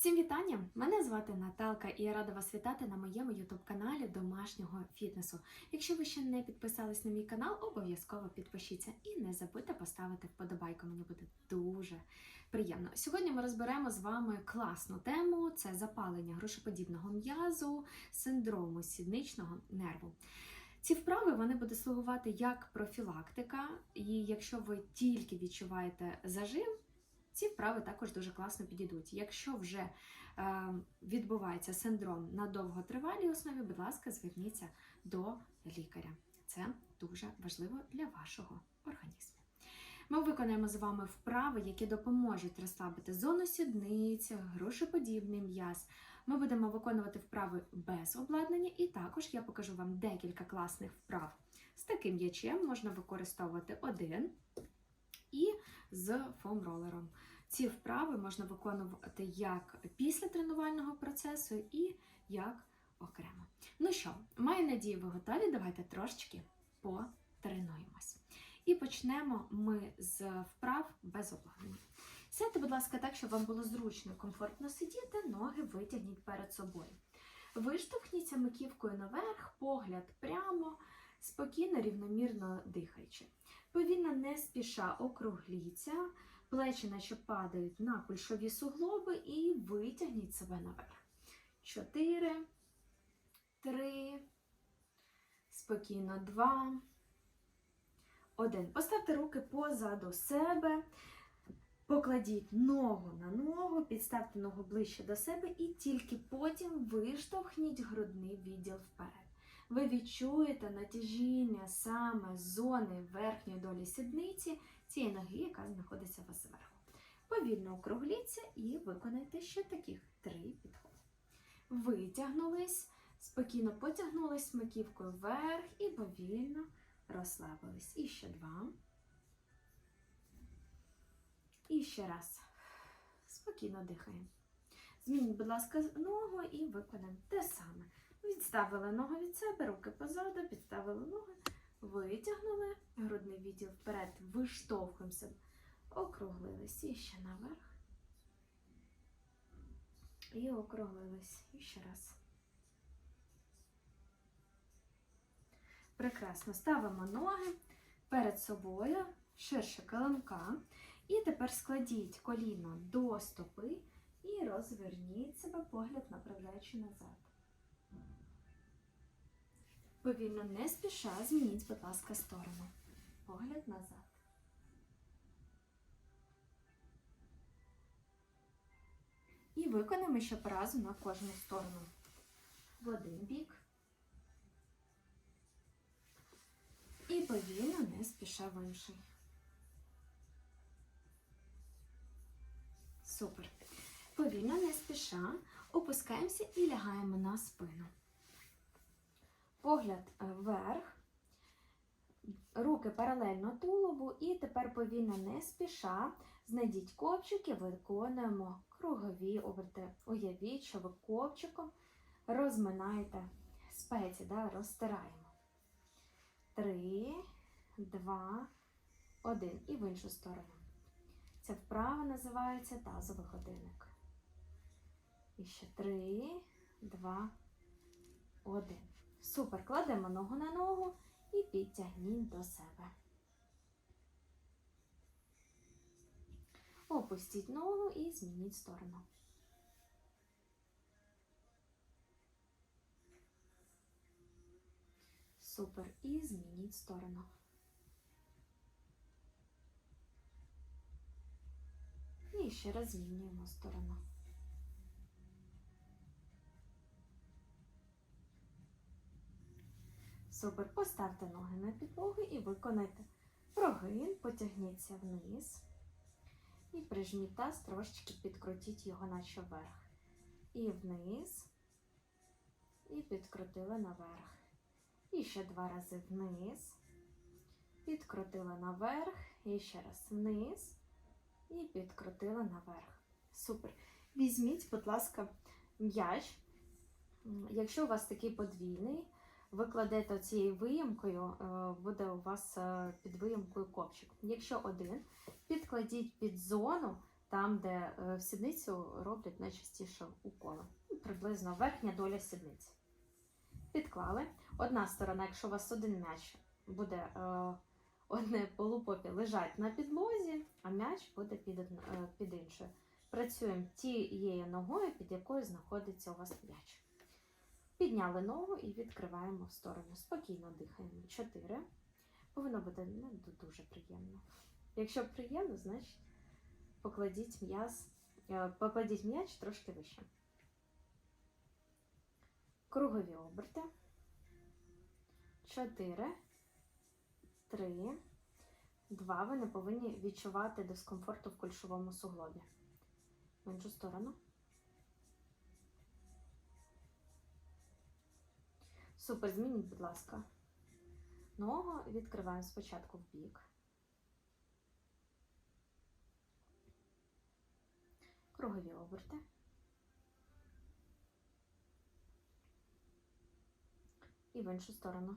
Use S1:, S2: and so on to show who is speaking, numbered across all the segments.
S1: Всім вітання! Мене звати Наталка і я рада вас вітати на моєму ютуб-каналі домашнього фітнесу. Якщо ви ще не підписались на мій канал, обов'язково підпишіться і не забудьте поставити вподобайку. Мені буде дуже приємно. Сьогодні ми розберемо з вами класну тему: це запалення грошеподібного м'язу, синдрому сідничного нерву. Ці вправи вони будуть слугувати як профілактика, і якщо ви тільки відчуваєте зажим, ці вправи також дуже класно підійдуть. Якщо вже е, відбувається синдром на довготривалій основі, будь ласка, зверніться до лікаря. Це дуже важливо для вашого організму. Ми виконаємо з вами вправи, які допоможуть розслабити зону сідниці, грушеподібний м'яз. Ми будемо виконувати вправи без обладнання, і також я покажу вам декілька класних вправ. З таким м'ячем можна використовувати один і з фоам-ролером. Ці вправи можна виконувати як після тренувального процесу і як окремо. Ну що, маю надію, ви готові? Давайте трошечки потренуємось. І почнемо ми з вправ без обладнання. Сядьте, будь ласка, так, щоб вам було зручно, комфортно сидіти, ноги витягніть перед собою. Виштовхніться маківкою наверх, погляд прямо, спокійно, рівномірно дихаючи. Повільно не спіша округліться, плечі наче падають на кульшові суглоби і витягніть себе наверх. Чотири, три, спокійно, два, один. Поставте руки позаду себе. Покладіть ногу на ногу, підставте ногу ближче до себе і тільки потім виштовхніть грудний відділ вперед. Ви відчуєте натяжіння саме зони верхньої долі сідниці цієї ноги, яка знаходиться у вас зверху. Повільно округліться і виконайте ще таких три підходи. Витягнулись, спокійно потягнулись маківкою вверх і повільно розслабились. І ще два. І ще раз. Спокійно дихаємо. Змініть, будь ласка, ногу і виконаємо те саме. Відставили ногу від себе, руки позаду, підставили ноги, витягнули, грудний відділ вперед, виштовхуємося, округлились і ще наверх. І округлились. І ще раз. Прекрасно. Ставимо ноги перед собою, ширше килимка. І тепер складіть коліно до стопи і розверніть себе, погляд направляючи назад. Повільно не спіша, змініть, будь ласка, сторону. Погляд назад. І виконаємо ще разу на кожну сторону. В один бік. І повільно не спіша в інший. Супер. Повільно, не спіша, опускаємося і лягаємо на спину. Погляд вверх, руки паралельно тулубу, і тепер повільно не спіша. Знайдіть копчики, виконуємо кругові оберти. Уявіть, що ви копчиком розминаєте спеці, да, розтираємо. Три, два, один. І в іншу сторону. Ця вправа називається тазовий годинник. І ще три, два, один. Супер. Кладемо ногу на ногу і підтягніть до себе. Опустіть ногу і змініть сторону. Супер. І змініть сторону. І ще раз змінюємо сторону. Супер. Поставте ноги на підлогу і виконайте прогин, потягніться вниз. І прижміть таз, трошечки підкрутіть його наче вверх. І вниз. І підкрутили наверх. І ще два рази вниз. Підкрутили наверх. І ще раз вниз. І підкрутили наверх. Супер. Візьміть, будь ласка, м'яч. Якщо у вас такий подвійний, ви кладете цією виємкою, буде у вас під виємкою копчик. Якщо один, підкладіть під зону там, де е, сідницю роблять найчастіше уколи. Ну, Приблизно верхня доля сідниці. Підклали. Одна сторона, якщо у вас один м'яч буде е, одне полупопі лежать на підлозі, а м'яч буде під, е, під іншою. Працюємо тією ногою, під якою знаходиться у вас м'яч. Підняли ногу і відкриваємо в сторону. Спокійно дихаємо. Чотири. Повинно бути не дуже приємно. Якщо приємно, значить покладіть м'яз, е, покладіть м'яч трошки вище. Кругові оберти. Чотири. Три. Два. Ви не повинні відчувати дискомфорту в кульшовому суглобі. В іншу сторону. Супер, змініть, будь ласка. Ногу відкриваємо спочатку в бік. Кругові оберти. І в іншу сторону.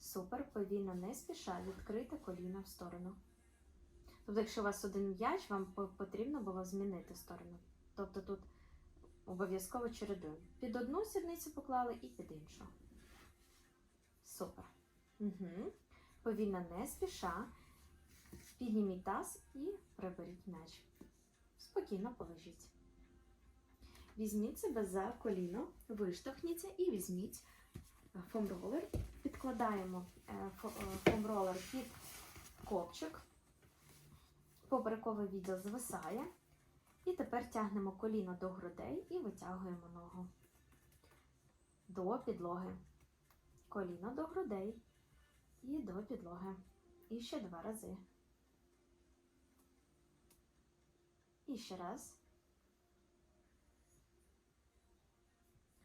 S1: Супер, повільно не спіша відкрити коліна в сторону. Тобто, якщо у вас один м'яч, вам потрібно було змінити сторону. Тобто тут обов'язково чередуємо. Під одну сідницю поклали і під іншу. Супер. Угу. Повільно не спіша. Підніміть таз і приберіть м'яч. Спокійно положіть. Візьміть себе за коліно, виштовхніться і візьміть е, фомролер. Підкладаємо е, е, фомролер під копчик. Поперековий відділ звисає. І тепер тягнемо коліно до грудей і витягуємо ногу до підлоги. Коліно до грудей і до підлоги. І ще два рази. І ще раз.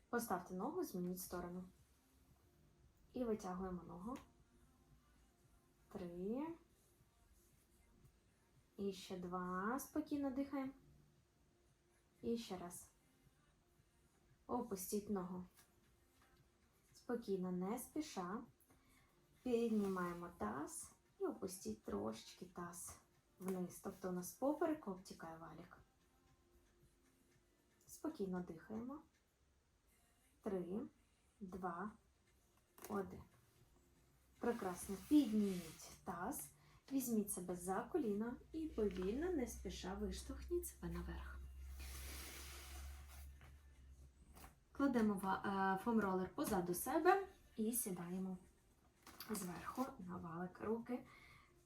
S1: Поставте ногу, змініть сторону. І витягуємо ногу. Три. І ще два. Спокійно дихаємо. І ще раз. Опустіть ногу. Спокійно, не спіша. Піднімаємо таз і опустіть трошечки таз вниз. Тобто у нас поперек обтікає валік. Спокійно дихаємо. Три, два, один. Прекрасно. Підніміть таз. Візьміть себе за коліно і повільно, не спіша виштовхніть себе наверх. Кладемо фомролер позаду себе і сідаємо зверху на валик руки.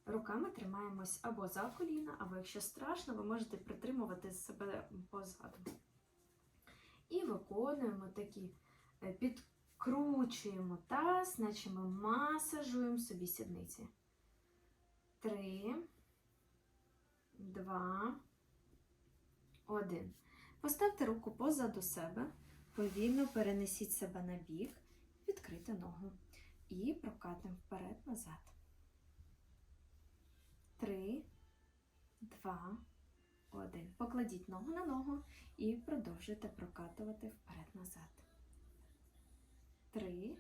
S1: Руками тримаємось або за коліна, або якщо страшно, ви можете притримувати себе позаду. І виконуємо такі, е, підкручуємо таз, наче ми масажуємо собі сідниці. Три, два, один. Поставте руку позаду себе, повільно перенесіть себе на бік, відкрити ногу і прокатимо вперед-назад. Три, два, один. Покладіть ногу на ногу і продовжуйте прокатувати вперед-назад. Три,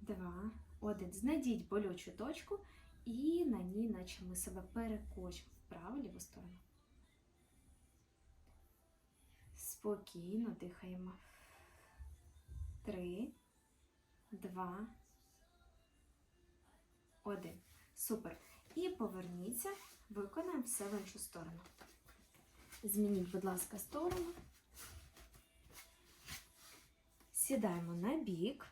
S1: два, один. Знайдіть болючу точку і на ній, наче ми себе перекочимо вправо ліву сторону. Спокійно дихаємо. Три, два, один. Супер. І поверніться, виконаємо все в іншу сторону. Змініть, будь ласка, сторону. Сідаємо на бік,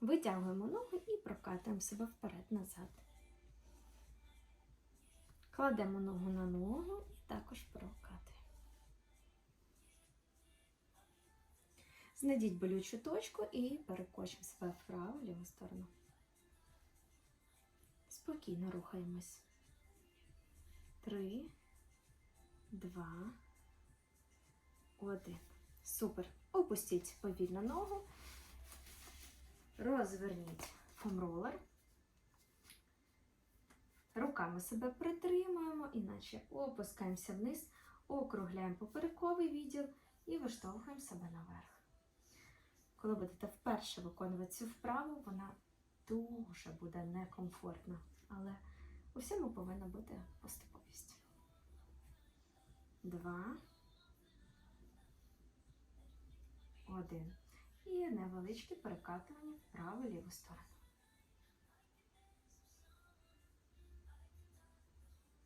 S1: витягуємо ногу і прокатуємо себе вперед-назад. Кладемо ногу на ногу і також прокатуємо. Знайдіть болючу точку і перекочимо себе вправо, в ліву сторону. Спокійно рухаємось. Три, два, один. Супер. Опустіть повільно ногу. Розверніть фомролер. Руками себе притримуємо, іначе опускаємося вниз, округляємо поперековий відділ і виштовхуємо себе наверх. Коли будете вперше виконувати цю вправу, вона дуже буде некомфортна. Але У всьому повинна бути поступовість. Два. Один. І невеличкі перекатування в праву ліву сторону.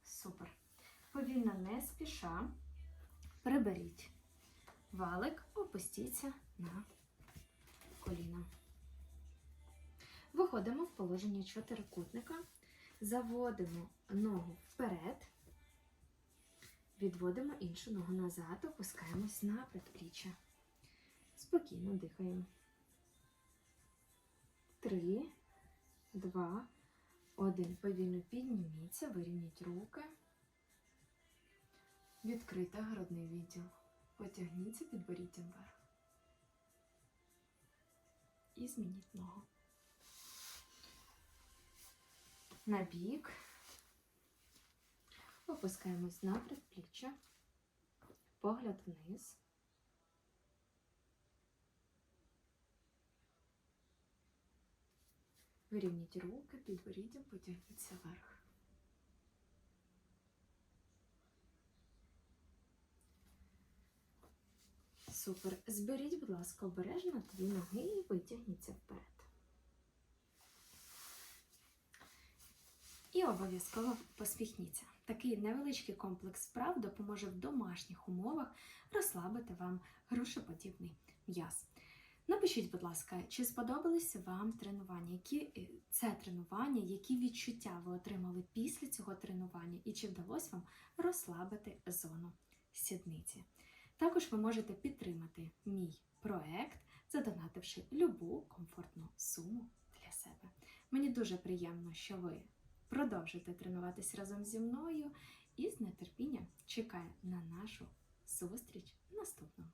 S1: Супер. Повільно не спіша. Приберіть валик, опустіться на коліна. Виходимо в положення чотирикутника, заводимо ногу вперед, відводимо іншу ногу назад, опускаємось на предпліччя. Спокійно дихаємо. Три, два, один. Повільно підніміться, вирівніть руки. Відкрита грудний відділ. Потягніться підборіддям вверх. І змініть ногу. На бік. Опускаємось на предпліччя. Погляд вниз. Вирівніть руки, підборіддям, потягніться вверх. Супер. Зберіть, будь ласка, обережно дві ноги і витягніться вперед. І обов'язково посміхніться. Такий невеличкий комплекс справ допоможе в домашніх умовах розслабити вам грушеподібний м'яз. Напишіть, будь ласка, чи сподобалися вам тренування? Які е, це тренування, які відчуття ви отримали після цього тренування, і чи вдалося вам розслабити зону сідниці? Також ви можете підтримати мій проект, задонативши любу комфортну суму для себе. Мені дуже приємно, що ви продовжите тренуватись разом зі мною і з нетерпінням чекаю на нашу зустріч наступного.